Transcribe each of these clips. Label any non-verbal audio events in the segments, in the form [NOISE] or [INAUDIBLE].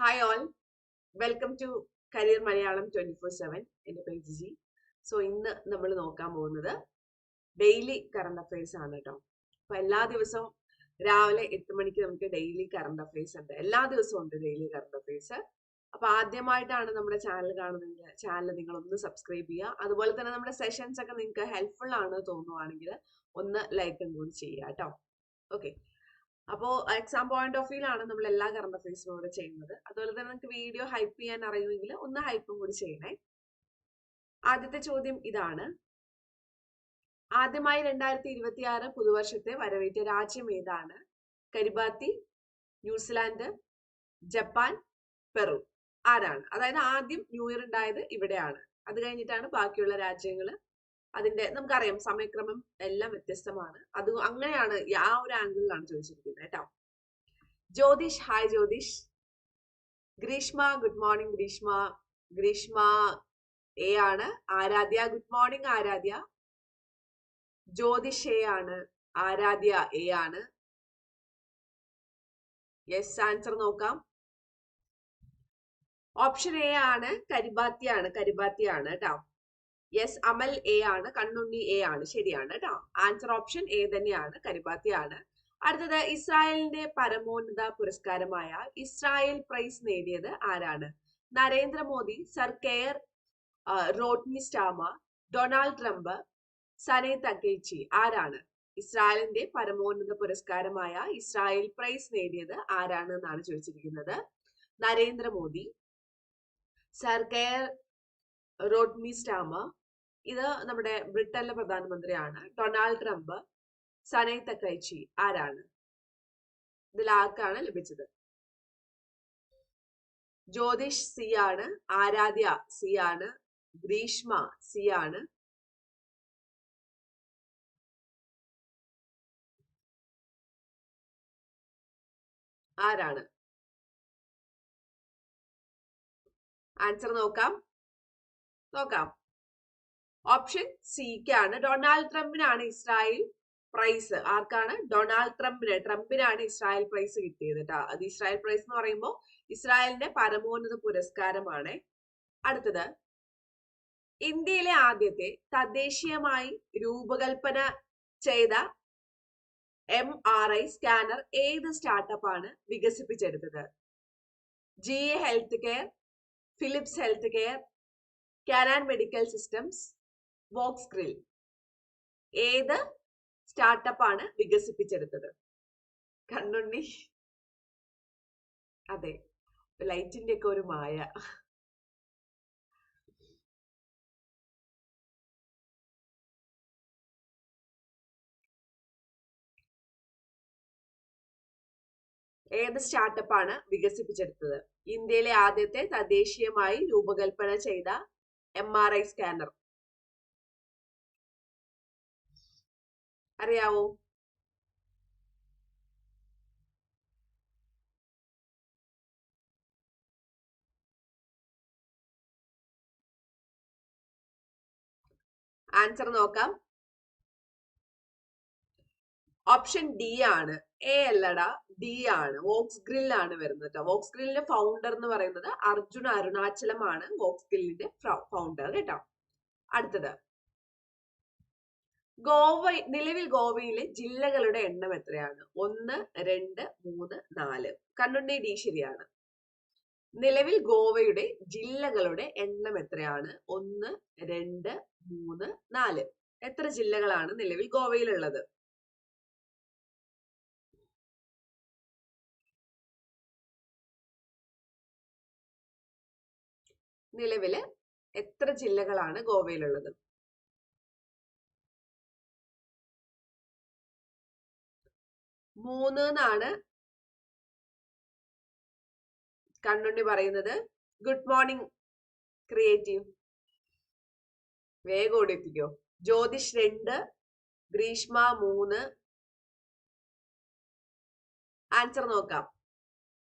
Hi all welcome to career Malayalam twenty four seven എന്റെ പേര് Jiji. So ഇന്ന് നമ്മൾ നോക്കാൻ പോകുന്നത് ഡെയിലി കറണ്ട് അഫയേഴ്സ് ആണ് കേട്ടോ അപ്പൊ എല്ലാ ദിവസവും രാവിലെ എട്ട് മണിക്ക് നമുക്ക് ഡെയിലി കറണ്ട് അഫയേഴ്സ് ഉണ്ട്. എല്ലാ ദിവസവും ഉണ്ട് ഡെയിലി കറണ്ട് അഫയേഴ്സ് അപ്പൊ ആദ്യമായിട്ടാണ് നമ്മുടെ ചാനൽ കാണുന്നതെങ്കിൽ ചാനൽ നിങ്ങൾ ഒന്ന് സബ്സ്ക്രൈബ് ചെയ്യുക. അതുപോലെ തന്നെ നമ്മുടെ സെഷൻസ് ഒക്കെ നിങ്ങൾക്ക് ഹെൽപ്ഫുൾ ആണ് തോന്നുവാണെങ്കിൽ ഒന്ന് ലൈക്കും കൂടി ചെയ്യുക കേട്ടോ ഓക്കെ അപ്പോൾ എക്സാം പോയിന്റ് ഓഫ് വ്യൂലാണ് നമ്മൾ എല്ലാ കറണ്ട് അഫയേഴ്സും ഇവിടെ ചെയ്യുന്നത്. അതുപോലെ തന്നെ നിങ്ങൾക്ക് വീഡിയോ ഹൈപ്പ് ചെയ്യാൻ അറിയുമെങ്കിൽ ഒന്ന് ഹൈപ്പും കൂടി ചെയ്യണേ. ആദ്യത്തെ ചോദ്യം ഇതാണ്. ആദ്യമായി രണ്ടായിരത്തി ഇരുപത്തി ആറ് പുതുവർഷത്തെ വരവേറ്റ രാജ്യം ഏതാണ്? Kiribati New Zealand Japan Peru. ആരാണ്? അതായത് ആദ്യം ന്യൂ ഇയർ ഉണ്ടായത് ഇവിടെയാണ്. അത് കഴിഞ്ഞിട്ടാണ് ബാക്കിയുള്ള രാജ്യങ്ങൾ അതിന്റെ നമുക്കറിയാം സമയക്രമം എല്ലാം വ്യത്യസ്തമാണ്. അത് അങ്ങനെയാണ് ആ ഒരു ആംഗിളിലാണ് ചോദിച്ചിരിക്കുന്നത് കേട്ടോ. Jyothish hi Jyothish. Greeshma good morning Greeshma. Greeshma A ആണ്. Aaradhya good morning Aaradhya. Jyothish A ആണ്. ആരാധ്യ എ ആണ്. യെസ് ആൻസർ നോക്കാം. ഓപ്ഷൻ എ ആണ്. കരിബാത്തിയാണ് കരിബാത്തിയാണ് കേട്ടോ. യെസ് അമൽ എ ആണ് കണ്ണുണ്ണി എ ആണ്. ശരിയാണ് കേട്ടോ ആൻസർ ഓപ്ഷൻ എ തന്നെയാണ് കരിബാത്തിയാണ് അടുത്തത് ഇസ്രായേലിന്റെ പരമോന്നത പുരസ്കാരമായ ഇസ്രായേൽ പ്രൈസ് നേടിയത് ആരാണ്? Narendra Modi Sir Keir Rodney Starmer Donald Trump Sanae Takaichi ആരാണ്? ഇസ്രായേലിന്റെ പരമോന്നത പുരസ്കാരമായ ഇസ്രായേൽ പ്രൈസ് നേടിയത് ആരാണ് എന്നാണ് ചോദിച്ചിരിക്കുന്നത്. Narendra Modi Sir Keir Rodney Starmer ഇത് നമ്മുടെ ബ്രിട്ടനിലെ പ്രധാനമന്ത്രിയാണ്. ഡൊണാൾഡ് ട്രംപ് സനൈ തക്കൈച്ചി ആരാണ്? ഇതിൽ ആർക്കാണ് ലഭിച്ചത്? ജ്യോതിഷ് സി ആണ് ആരാധ്യ സി ആണ് ഗ്രീഷ്മ സി ആണ്. ആരാണ്? ആൻസർ നോക്കാം. നോക്കാം. ഓപ്ഷൻ സിക്കാണ് ഡൊണാൾഡ് ട്രംപിനാണ് ഇസ്രായേൽ പ്രൈസ് ആർക്കാണ്? ഡൊണാൾഡ് ട്രംപിന് ട്രംപിനാണ് ഇസ്രായേൽ പ്രൈസ് കിട്ടിയത് കേട്ടോ അത് ഇസ്രായേൽ പ്രൈസ് എന്ന് പറയുമ്പോൾ ഇസ്രായേലിന്റെ പരമോന്നത പുരസ്കാരമാണ്. അടുത്തത്. ഇന്ത്യയിലെ ആദ്യത്തെ തദ്ദേശീയമായി രൂപകൽപ്പന ചെയ്ത എം ആർ ഐ സ്കാനർ ഏത് സ്റ്റാർട്ടപ്പ് ആണ് വികസിപ്പിച്ചെടുത്തത്? G E health care Philips health care Canon medical systems Voxelgrids ഏത് സ്റ്റാർട്ടപ്പ് ആണ് വികസിപ്പിച്ചെടുത്തത്? കണ്ണുണ്ണി. അതെ. ലൈറ്റിന്റെ ഒക്കെ ഒരു മായ. ഏത് ആണ് വികസിപ്പിച്ചെടുത്തത്? ഇന്ത്യയിലെ ആദ്യത്തെ തദ്ദേശീയമായി രൂപകൽപ്പന ചെയ്ത എം ആർ ഐ സ്കാനർ അറിയാവോ? ആൻസർ നോക്കാം. ഓപ്ഷൻ ഡി ആണ്. എ അല്ലട ഡി ആണ്. വോക്സ് ഗ്രിൽ ആണ് വരുന്നത് കേട്ടോ വോക്സ് ഗ്രില്ലിന്റെ ഫൗണ്ടർ എന്ന് പറയുന്നത് അർജുന അരുണാചലമാണ്. വോക്സ് ഗ്രില്ലിന്റെ ഫൗണ്ടർ കേട്ടോ അടുത്തത്. ഗോവ നിലവിൽ ഗോവയിലെ ജില്ലകളുടെ എണ്ണം എത്രയാണ്? ഒന്ന് രണ്ട് മൂന്ന് നാല്. കണ്ണുണ്ണി ഡി ശരിയാണ്. നിലവിൽ ഗോവയുടെ ജില്ലകളുടെ എണ്ണം എത്രയാണ്? ഒന്ന് രണ്ട് മൂന്ന് നാല്. എത്ര ജില്ലകളാണ് നിലവിൽ ഗോവയിലുള്ളത്? നിലവിൽ എത്ര ജില്ലകളാണ് ഗോവയിലുള്ളത്? മൂന്ന് എന്നാണ് കണ്ണുണ്ണി പറയുന്നത്. ഗുഡ് മോർണിംഗ് ക്രിയേറ്റീവ് വേഗം ഓടിപ്പിക്കോ ജ്യോതിഷ് രണ്ട് ഗ്രീഷ്മ മൂന്ന്. ആൻസർ നോക്കാം.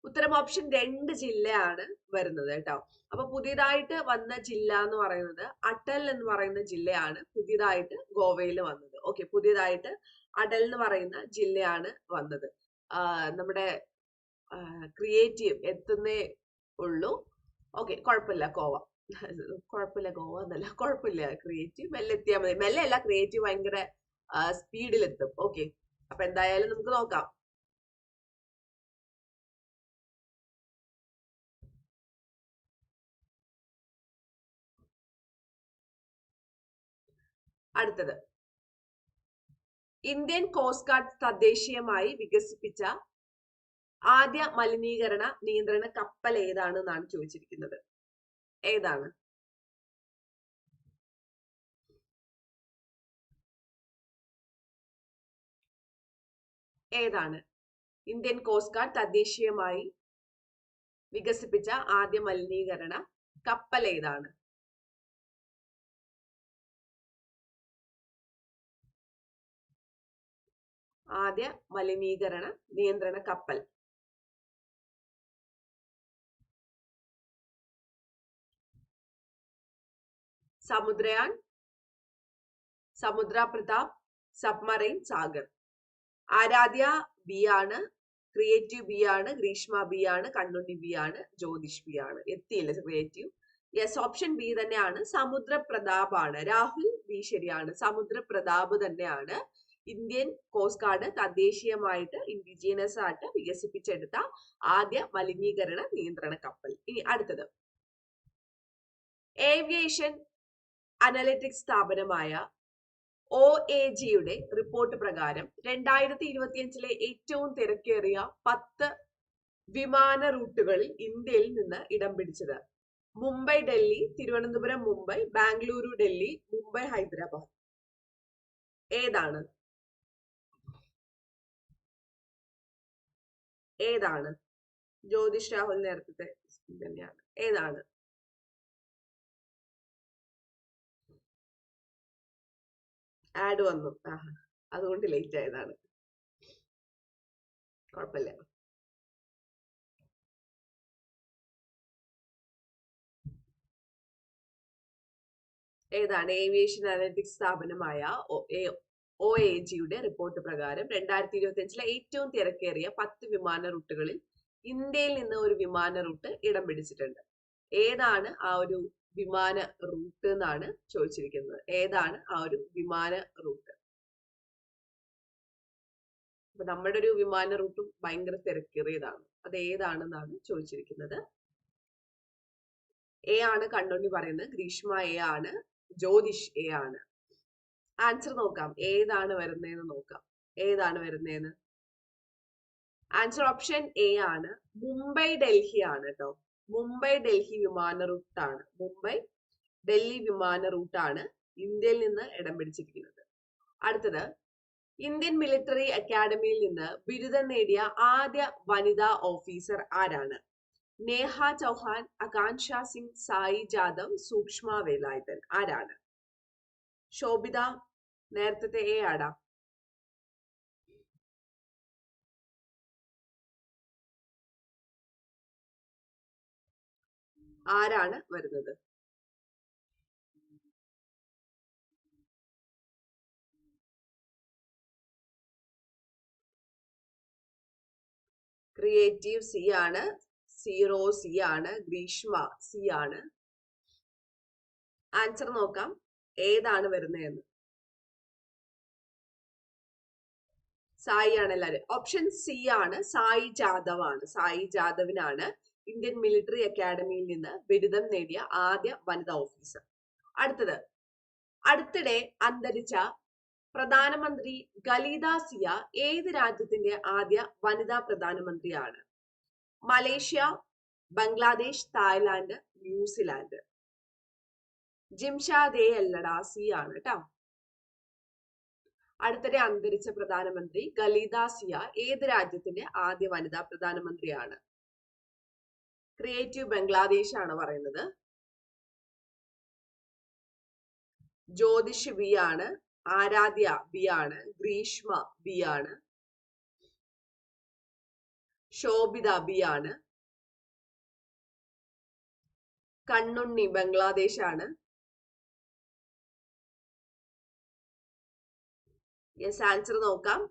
ഉത്തരം ഓപ്ഷൻ രണ്ട് ജില്ലയാണ് വരുന്നത് കേട്ടോ. അപ്പൊ പുതിയതായിട്ട് വന്ന ജില്ല എന്ന് പറയുന്നത് അടൽ എന്ന് പറയുന്ന ജില്ലയാണ് പുതിയതായിട്ട് ഗോവയിൽ വന്നത്. ഓക്കെ പുതിയതായിട്ട് അടൽ എന്ന് പറയുന്ന ജില്ലയാണ് വന്നത്. നമ്മുടെ ക്രിയേറ്റീവ് എത്തുന്നേ ഉള്ളൂ. ഓക്കെ കുഴപ്പമില്ല ഗോവ. [LAUGHS] കുഴപ്പമില്ല ഗോവ എന്നല്ല കുഴപ്പമില്ല. ക്രിയേറ്റീവ് മെല്ലെ എത്തിയാൽ മതി. മെല്ലെ അല്ല ക്രിയേറ്റീവ് ഭയങ്കര സ്പീഡിലെത്തും ഓക്കെ അപ്പൊ എന്തായാലും നമുക്ക് നോക്കാം. അടുത്തത്. ഇന്ത്യൻ കോസ്റ്റ് ഗാർഡ് തദ്ദേശീയമായി വികസിപ്പിച്ച ആദ്യ മലിനീകരണ നിയന്ത്രണ കപ്പൽ ഏതാണ് എന്നാണ് ചോദിച്ചിരിക്കുന്നത്. ഏതാണ്? ഏതാണ്? ഇന്ത്യൻ കോസ്റ്റ് ഗാർഡ് തദ്ദേശീയമായി വികസിപ്പിച്ച ആദ്യ മലിനീകരണ കപ്പൽ ഏതാണ്? ആദ്യ മലിനീകരണ നിയന്ത്രണ കപ്പൽ. സമുദ്രയാൻ സമുദ്ര പ്രതാപ് സബ്മറൈൻ സാഗർ. ആരാധ്യ ബി ആണ് ക്രിയേറ്റീവ് ബി ആണ് ഗ്രീഷ്മ ബി ആണ് കണ്ണുണ്ണി ബി ആണ് ജ്യോതിഷ് ബി ആണ്. എത്തിയില്ല ക്രിയേറ്റീവ്? യെസ് ഓപ്ഷൻ ബി തന്നെയാണ്. സമുദ്ര പ്രതാപ് ആണ് രാഹുൽ ബി ശരിയാണ്. സമുദ്ര പ്രതാപ് തന്നെയാണ്. ഇന്ത്യൻ കോസ്റ്റ് ഗാർഡ് തദ്ദേശീയമായിട്ട് ഇൻഡിജിനസ് ആയിട്ട് വികസിപ്പിച്ചെടുത്ത ആദ്യ മലിനീകരണ നിയന്ത്രണ കപ്പൽ. ഇനി അടുത്തത്. ഏവിയേഷൻ അനലിറ്റിക്സ് സ്ഥാപനമായ ഒ എ ജിയുടെ റിപ്പോർട്ട് പ്രകാരം രണ്ടായിരത്തി ഇരുപത്തിയഞ്ചിലെ ഏറ്റവും തിരക്കേറിയ പത്ത് വിമാന റൂട്ടുകളിൽ ഇന്ത്യയിൽ നിന്ന് ഇടം പിടിച്ചത് മുംബൈ ഡൽഹി തിരുവനന്തപുരം മുംബൈ ബാംഗ്ലൂരു ഡൽഹി മുംബൈ ഹൈദരാബാദ്. ഏതാണ്? ഏതാണ്? ജ്യോതിഷ് രാഹുൽ നേരത്തെ തന്നെയാണ്. ഏതാണ്? ആഡ് വന്നു. ആഹാ. അതുകൊണ്ട് ലേറ്റ് ആയതാണ്. കുഴപ്പമില്ല ഏതാണ്? ഏവിയേഷൻ അനലിറ്റിക്സ് സ്ഥാപനമായ ഒ എ ജിയുടെ റിപ്പോർട്ട് പ്രകാരം രണ്ടായിരത്തി ഇരുപത്തി അഞ്ചിലെ ഏറ്റവും തിരക്കേറിയ പത്ത് വിമാന റൂട്ടുകളിൽ ഇന്ത്യയിൽ നിന്ന് ഒരു വിമാന റൂട്ട് ഇടം പിടിച്ചിട്ടുണ്ട്. ഏതാണ് ആ ഒരു വിമാന റൂട്ട് എന്നാണ് ചോദിച്ചിരിക്കുന്നത്. ഏതാണ് ആ ഒരു വിമാന റൂട്ട്? അപ്പൊ നമ്മുടെ ഒരു വിമാന റൂട്ടും ഭയങ്കര തിരക്കേറിയതാണ്. അത് ഏതാണെന്നാണ് ചോദിച്ചിരിക്കുന്നത്. എ ആണ് കണ്ണുണ്ണി പറയുന്നത്. ഗ്രീഷ്മ എ ആണ്. ജ്യോതിഷ് എ ആണ്. ആൻസർ നോക്കാം. ഏതാണ് വരുന്നതെന്ന് നോക്കാം. ഏതാണ് വരുന്നതെന്ന് ആൻസർ ഓപ്ഷൻ എ ആണ്. മുംബൈ ഡൽഹി ആണ് കേട്ടോ മുംബൈ ഡൽഹി വിമാന റൂട്ടാണ് മുംബൈ ഡൽഹി വിമാന റൂട്ടാണ് ഇന്ത്യയിൽ നിന്ന് ഇടം പിടിച്ചിരിക്കുന്നത്. അടുത്തത് ഇന്ത്യൻ മിലിറ്ററി അക്കാദമിയിൽ നിന്ന് ബിരുദം നേടിയ ആദ്യ വനിതാ ഓഫീസർ ആരാണ്? നേഹ ചൗഹാൻ ആകാംക്ഷ സിംഗ് സായി ജാദവ് സൂക്ഷ്മ വേലായുധൻ ആരാണ്? ശോഭിത നേരത്തെ എ ആടാ. ആരാണ് വരുന്നത്? ക്രിയേറ്റീവ് സി ആണ്. സീറോ സി ആണ്. ഗ്രീഷ്മ സി ആണ്. ആൻസർ നോക്കാം. ഏതാണ് വരുന്നതെന്ന്. സായി ആണ് എല്ലാവരും ഓപ്ഷൻ സി ആണ് സായി ജാദവ് ആണ് സായി ജാദവിനാണ് ഇന്ത്യൻ മിലിറ്ററി അക്കാദമിയിൽ നിന്ന് ബിരുദം നേടിയ ആദ്യ വനിതാ ഓഫീസർ അടുത്തത്. അടുത്തിടെ അന്തരിച്ച പ്രധാനമന്ത്രി ഗലീദ സിയ ഏത് രാജ്യത്തിന്റെ ആദ്യ വനിതാ പ്രധാനമന്ത്രിയാണ്? Malaysia Bangladesh Thailand New Zealand. ജിംഷാദേ അല്ലടാ സി ആണ് കേട്ടോ അടുത്തിടെ അന്തരിച്ച പ്രധാനമന്ത്രി ഗലീദ സിയ ഏത് രാജ്യത്തിന്റെ ആദ്യ വനിതാ പ്രധാനമന്ത്രിയാണ്? ക്രിയേറ്റീവ് ബംഗ്ലാദേശ് ആണ് പറയുന്നത്. ജ്യോതിഷ് ബി ആണ് ആരാധ്യ ബി ആണ് ഗ്രീഷ്മ ബി ആണ് ശോഭിത ബി ആണ് കണ്ണുണ്ണി ബംഗ്ലാദേശ് ആണ് യെസ് ആൻസർ നോക്കാം.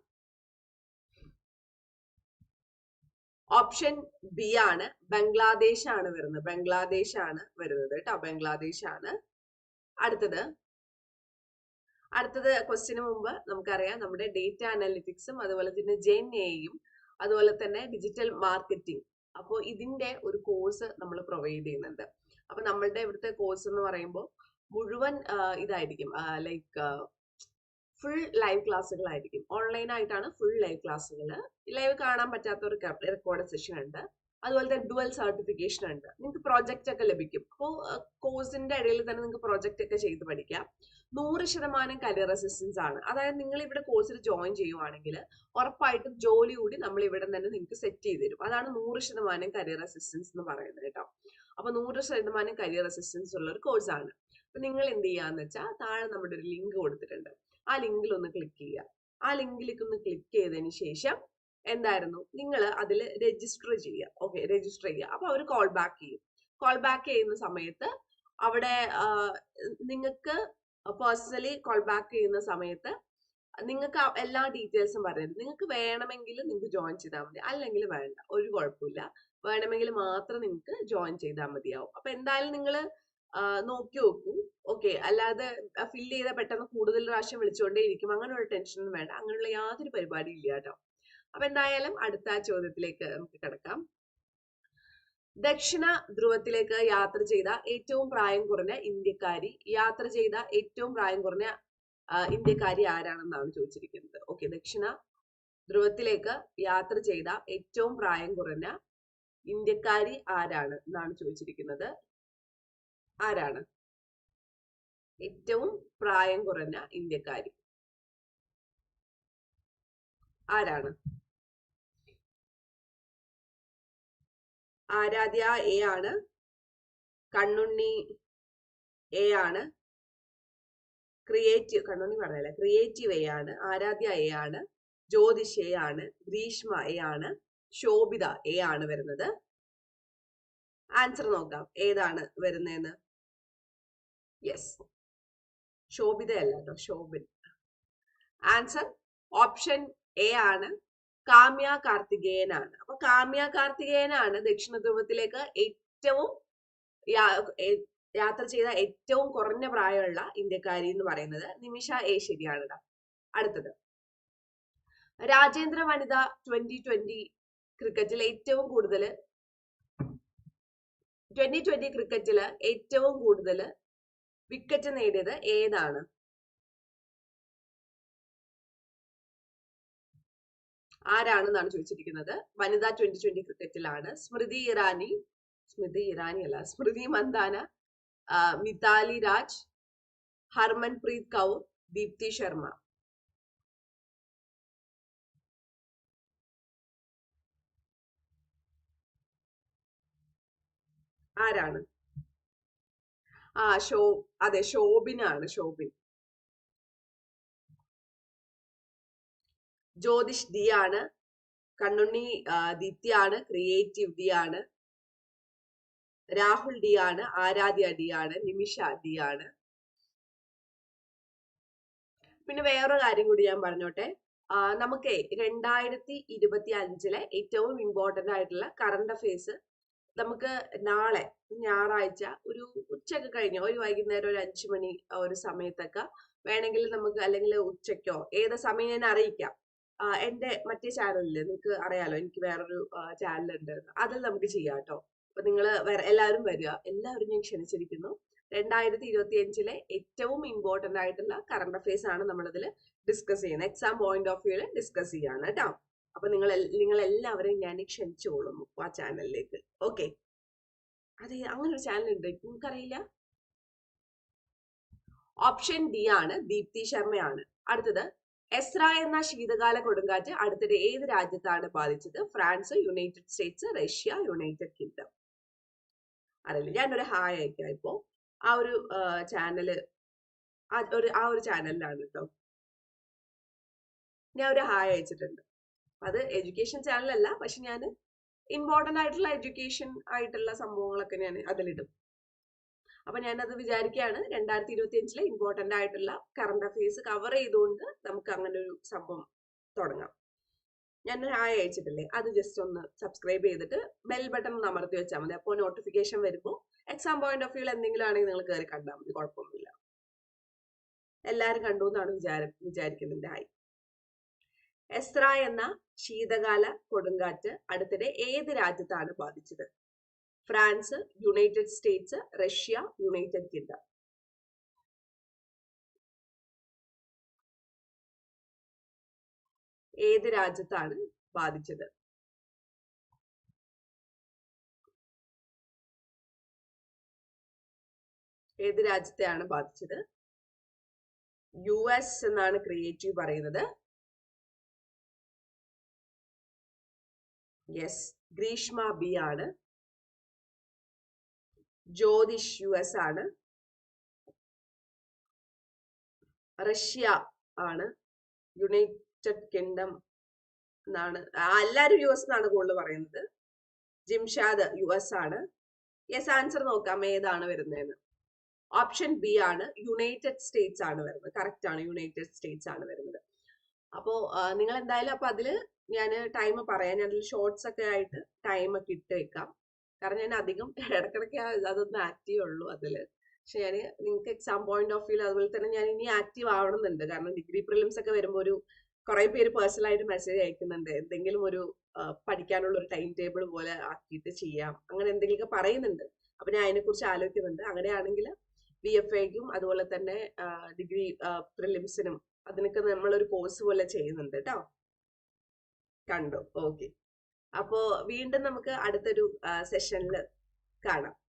ഓപ്ഷൻ ബി ആണ്. ബംഗ്ലാദേശ് ആണ് വരുന്നത്. ബംഗ്ലാദേശ് ആണ് വരുന്നത് കേട്ടോ. ബംഗ്ലാദേശ് ആണ് അടുത്തത് അടുത്തത് ക്വസ്റ്റിന് മുമ്പ് നമുക്കറിയാം നമ്മുടെ ഡേറ്റ അനലിറ്റിക്സും അതുപോലെ തന്നെ ജെൻ എയും അതുപോലെ തന്നെ ഡിജിറ്റൽ മാർക്കറ്റിംഗ് അപ്പോൾ ഇതിന്റെ ഒരു കോഴ്സ് നമ്മൾ പ്രൊവൈഡ് ചെയ്യുന്നുണ്ട്. അപ്പൊ നമ്മളുടെ ഇവിടുത്തെ കോഴ്സ് എന്ന് പറയുമ്പോൾ മുഴുവൻ ഇതായിരിക്കും. ലൈക്ക് ഫുൾ ലൈവ് ക്ലാസ്സുകളായിരിക്കും ഓൺലൈൻ ആയിട്ടാണ് ഫുൾ ലൈവ് ക്ലാസ്സുകൾ ലൈവ് കാണാൻ പറ്റാത്തവർക്ക് റെക്കോർഡ് സെഷൻ ഉണ്ട്. അതുപോലെ തന്നെ ഡുവൽ സർട്ടിഫിക്കേഷൻ ഉണ്ട്. നിങ്ങൾക്ക് പ്രോജക്റ്റ് ഒക്കെ ലഭിക്കും. അപ്പോൾ കോഴ്സിന്റെ ഇടയിൽ തന്നെ നിങ്ങൾക്ക് പ്രോജക്റ്റ് ഒക്കെ ചെയ്ത് പഠിക്കാം. നൂറ് ശതമാനം കരിയർ അസിസ്റ്റൻസ് ആണ്. അതായത് നിങ്ങൾ ഇവിടെ കോഴ്സിൽ ജോയിൻ ചെയ്യുവാണെങ്കിൽ ഉറപ്പായിട്ടും ജോലി കൂടി നമ്മൾ ഇവിടെ തന്നെ നിങ്ങൾക്ക് സെറ്റ് ചെയ്ത് തരും. അതാണ് നൂറ് ശതമാനം കരിയർ അസിസ്റ്റൻസ് എന്ന് പറയുന്നത് കേട്ടോ. അപ്പൊ നൂറ് ശതമാനം കരിയർ അസിസ്റ്റൻസ് ഉള്ള ഒരു കോഴ്സാണ് അപ്പൊ നിങ്ങൾ എന്ത് ചെയ്യാന്ന് വെച്ചാൽ താഴെ നമ്മുടെ ഒരു ലിങ്ക് കൊടുത്തിട്ടുണ്ട്. ആ ലിങ്കിൽ ഒന്ന് ക്ലിക്ക് ചെയ്യുക. ആ ലിങ്കിലേക്ക് ഒന്ന് ക്ലിക്ക് ചെയ്തതിന് ശേഷം എന്തായിരുന്നു? നിങ്ങൾ അതിൽ രജിസ്റ്റർ ചെയ്യുക. ഓക്കെ രജിസ്റ്റർ ചെയ്യുക. അപ്പോൾ അവർ കോൾ ബാക്ക് ചെയ്യും. കോൾ ബാക്ക് ചെയ്യുന്ന സമയത്ത് അവിടെ നിങ്ങൾക്ക് പേഴ്സണലി കോൾ ബാക്ക് ചെയ്യുന്ന സമയത്ത് നിങ്ങൾക്ക് എല്ലാ ഡീറ്റെയിൽസും പറഞ്ഞു നിങ്ങൾക്ക് വേണമെങ്കിൽ നിങ്ങൾക്ക് ജോയിൻ ചെയ്താൽ മതി. അല്ലെങ്കിൽ വേണ്ട. ഒരു കുഴപ്പമില്ല. വേണമെങ്കിൽ മാത്രം നിങ്ങൾക്ക് ജോയിൻ ചെയ്താൽ മതിയാവും. അപ്പൊ എന്തായാലും നിങ്ങൾ നോക്കി നോക്കൂ. ഓക്കെ. അല്ലാതെ ഫില്ല് ചെയ്ത പെട്ടെന്ന് കൂടുതൽ പ്രാവശ്യം വിളിച്ചുകൊണ്ടേ ഇരിക്കും. അങ്ങനെയുള്ള ടെൻഷനൊന്നും വേണ്ട. അങ്ങനെയുള്ള യാതൊരു പരിപാടിയും ഇല്ല കേട്ടോ. അപ്പൊ എന്തായാലും അടുത്ത ചോദ്യത്തിലേക്ക് നമുക്ക് കിടക്കാം. ദക്ഷിണ ധ്രുവത്തിലേക്ക് യാത്ര ചെയ്ത ഏറ്റവും പ്രായം കുറഞ്ഞ ഇന്ത്യക്കാരി യാത്ര ചെയ്ത ഏറ്റവും പ്രായം കുറഞ്ഞ ഇന്ത്യക്കാരി ആരാണെന്നാണ് ചോദിച്ചിരിക്കുന്നത്? ഓക്കെ. ദക്ഷിണ ധ്രുവത്തിലേക്ക് യാത്ര ചെയ്ത ഏറ്റവും പ്രായം കുറഞ്ഞ ഇന്ത്യക്കാരി ആരാണ് എന്നാണ് ചോദിച്ചിരിക്കുന്നത്. ആരാണ്? ഏറ്റവും പ്രായം കുറഞ്ഞ ഇന്ത്യക്കാരി. ആരാണ്? ആരാധ്യ എ ആണ്. കണ്ണുണ്ണി എ ആണ്. ക്രിയേറ്റീവ് കണ്ണുണ്ണി പറഞ്ഞല്ല ക്രിയേറ്റീവ് എ ആണ്. ആരാധ്യ എ ആണ്. ജ്യോതിഷ് എ ആണ്. ഗ്രീഷ്മ എ ആണ്. ശോഭിത എ ആണ് വരുന്നത്. ആൻസർ നോക്കാം. ഏതാണ് വരുന്നതെന്ന് യെസ് ശോഭിതയല്ല കേട്ടോ ശോഭിൻ. ആൻസർ ഓപ്ഷൻ എ ആണ് കാമ്യ കാർത്തികേയനാണ്. അപ്പൊ കാമ്യ കാർത്തികേയനാണ് ദക്ഷിണ ധ്രുവത്തിലേക്ക് ഏറ്റവും യാത്ര ചെയ്ത ഏറ്റവും കുറഞ്ഞ പ്രായമുള്ള ഇന്ത്യക്കാരി എന്ന് പറയുന്നത് നിമിഷ എ ശരിയാണ് അടുത്തത്. രാജേന്ദ്ര വനിത ട്വന്റി ട്വന്റി ക്രിക്കറ്റിൽ ഏറ്റവും കൂടുതൽ ട്വന്റി ട്വന്റി ക്രിക്കറ്റിൽ ഏറ്റവും കൂടുതൽ വിക്കറ്റ് നേടിയത് ഏതാണ്? ആരാണെന്നാണ് ചോദിച്ചിരിക്കുന്നത്? വനിതാ ട്വന്റി ട്വന്റി ക്രിക്കറ്റിലാണ് സ്മൃതി ഇറാനി സ്മൃതി ഇറാനി അല്ല സ്മൃതി മന്ദാന മിതാലി രാജ് ഹർമൻപ്രീത് കൗർ ദീപ്തി ശർമ്മ. ആരാണ്? ആ ഷോ അതെ ശോഭിനാണ് ശോഭിൻ ജ്യോതിഷ് ദി ആണ്. കണ്ണുണ്ണി ദീപ്തിയാണ് ക്രിയേറ്റീവ് ഡി ആണ്. രാഹുൽ ഡി ആണ്. ആരാധ്യ ഡി ആണ്. നിമിഷ ഡി ആണ്. പിന്നെ വേറൊരു കാര്യം കൂടി ഞാൻ പറഞ്ഞോട്ടെ. നമുക്ക് രണ്ടായിരത്തി ഇരുപത്തി അഞ്ചിലെ ഏറ്റവും ഇമ്പോർട്ടന്റ് ആയിട്ടുള്ള കറണ്ട് അഫയേഴ്സ് നമുക്ക് നാളെ ഞായറാഴ്ച ഒരു ഉച്ചയ്ക്ക് കഴിഞ്ഞ് ഒരു വൈകുന്നേരം ഒരു അഞ്ചു മണി ഒരു സമയത്തൊക്കെ വേണമെങ്കിൽ നമുക്ക് അല്ലെങ്കിൽ ഉച്ചയ്ക്കോ ഏത് സമയം ഞാൻ അറിയിക്കാം. എന്റെ മറ്റേ ചാനലിൽ നിങ്ങൾക്ക് അറിയാലോ എനിക്ക് വേറൊരു ചാനലുണ്ട്. അതിൽ നമുക്ക് ചെയ്യാം കേട്ടോ. അപ്പൊ നിങ്ങൾ എല്ലാവരും വരിക. എല്ലാവരും ഞാൻ ക്ഷണിച്ചിരിക്കുന്നു. രണ്ടായിരത്തി ഇരുപത്തി അഞ്ചിലെ ഏറ്റവും ഇമ്പോർട്ടന്റ് ആയിട്ടുള്ള കറണ്ട് അഫയേഴ്സ് ആണ് നമ്മളിതിൽ ഡിസ്കസ് ചെയ്യുന്നത്. എക്സാം പോയിന്റ് ഓഫ് വ്യൂവിൽ ഡിസ്കസ് ചെയ്യാണ് കേട്ടോ. അപ്പൊ നിങ്ങൾ നിങ്ങൾ എല്ലാവരെയും ഞാൻ ക്ഷണിച്ചോളും ആ ചാനലിലേക്ക് ഓക്കെ. അതെ അങ്ങനൊരു ചാനൽ ഉണ്ട് നിങ്ങൾക്കറിയില്ല ഓപ്ഷൻ ഡി ആണ് ദീപ്തി ശർമ്മയാണ്. അടുത്തത് എസ്ര എന്ന ശീതകാല കൊടുങ്കാറ്റ് അടുത്തിടെ ഏത് രാജ്യത്താണ് ബാധിച്ചത്? France United States Russia United Kingdom. അറിയില്ല. ഞാനൊരു ഹായ് അയക്കാം ഇപ്പോ. ആ ഒരു ചാനൽ ഒരു ആ ഒരു ചാനലിലാണ് കേട്ടോ ഞാൻ ഒരു ഹായ് അയച്ചിട്ടുണ്ട്. അത് എഡ്യൂക്കേഷൻ ചാനലല്ല പക്ഷെ ഞാൻ ഇമ്പോർട്ടന്റ് ആയിട്ടുള്ള എഡ്യൂക്കേഷൻ ആയിട്ടുള്ള സംഭവങ്ങളൊക്കെ ഞാൻ അതിലിടും. അപ്പൊ ഞാനത് വിചാരിക്കുകയാണ് രണ്ടായിരത്തി ഇരുപത്തി അഞ്ചിലെ ഇമ്പോർട്ടന്റ് ആയിട്ടുള്ള കറണ്ട് അഫയേഴ്സ് കവർ ചെയ്തുകൊണ്ട് നമുക്ക് അങ്ങനെ ഒരു സംഭവം തുടങ്ങാം. ഞാൻ ഹായ് അയച്ചിട്ടില്ലേ? അത് ജസ്റ്റ് ഒന്ന് സബ്സ്ക്രൈബ് ചെയ്തിട്ട് ബെൽ ബട്ടൺ ഒന്ന് അമർത്തി വെച്ചാൽ മതി. അപ്പോൾ നോട്ടിഫിക്കേഷൻ വരുമ്പോൾ എക്സാം പോയിന്റ് ഓഫ് വ്യൂ എന്തെങ്കിലും ആണെങ്കിൽ നിങ്ങൾ കയറി കണ്ടാൽ മതി. കുഴപ്പമൊന്നുമില്ല. എല്ലാവരും കണ്ടു എന്നാണ് വിചാര വിചാരിക്കുന്നുണ്ട് ഹായ് എസ്ര എന്ന ശീതകാല കൊടുങ്കാറ്റ് അടുത്തിടെ ഏത് രാജ്യത്താണ് ബാധിച്ചത്? France United States Russia United Kingdom. ഏത് രാജ്യത്താണ് ബാധിച്ചത്? ഏത് രാജ്യത്തെയാണ് ബാധിച്ചത്? യു എസ് എന്നാണ് ക്രിയേറ്റീവ് പറയുന്നത്. യെസ് ഗ്രീഷ്മ ബി ആണ്. ജ്യോതിഷ് യു എസ് ആണ്. റഷ്യ ആണ്. യുണൈറ്റഡ് കിങ്ഡം എന്നാണ്. എല്ലാവരും യു എസ് എന്നാണ് കൂടുതൽ പറയുന്നത്. ജിംഷാദ് യു എസ് ആണ്. യെസ് ആൻസർ നോക്കാം. ഏതാണ് വരുന്നതെന്ന്. ഓപ്ഷൻ ബി ആണ്. യുണൈറ്റഡ് സ്റ്റേറ്റ്സ് ആണ് വരുന്നത്. കറക്റ്റ് ആണ്. യുണൈറ്റഡ് സ്റ്റേറ്റ്സ് ആണ് വരുന്നത്. അപ്പോ നിങ്ങൾ എന്തായാലും അപ്പൊ അതിൽ ഞാൻ ടൈം പറയാം. ഞാൻ ഷോർട്സ് ഒക്കെ ആയിട്ട് ടൈം ഒക്കെ ഇട്ട് വെക്കാം. കാരണം ഞാൻ അധികം [LAUGHS] ഇടക്കിടയ്ക്ക് അതൊന്നും ആക്റ്റീവ് ഉള്ളൂ അതിൽ പക്ഷെ ഞാൻ നിങ്ങൾക്ക് എക്സാം പോയിന്റ് ഓഫ് വ്യൂ അതുപോലെ തന്നെ ഞാൻ ഇനി ആക്റ്റീവ് ആവണമെന്നുണ്ട്. കാരണം ഡിഗ്രി പ്രിലിംസ് ഒക്കെ വരുമ്പോൾ ഒരു കുറെ പേര് പേഴ്സണൽ ആയിട്ട് മെസ്സേജ് അയക്കുന്നുണ്ട്. എന്തെങ്കിലും ഒരു പഠിക്കാനുള്ള ഒരു ടൈം ടേബിൾ പോലെ ആക്കിയിട്ട് ചെയ്യാം. അങ്ങനെ എന്തെങ്കിലുമൊക്കെ പറയുന്നുണ്ട്. അപ്പൊ ഞാൻ അതിനെക്കുറിച്ച് ആലോചിക്കുന്നുണ്ട്. അങ്ങനെയാണെങ്കിൽ ബി എഫ് എക്കും അതുപോലെ തന്നെ ഡിഗ്രി പ്രിലിംസിനും അതിനൊക്കെ നമ്മളൊരു കോഴ്സ് പോലെ ചെയ്യുന്നുണ്ട് കേട്ടോ കണ്ടു. ഓക്കെ. അപ്പോ വീണ്ടും നമുക്ക് അടുത്തൊരു സെഷനിൽ കാണാം.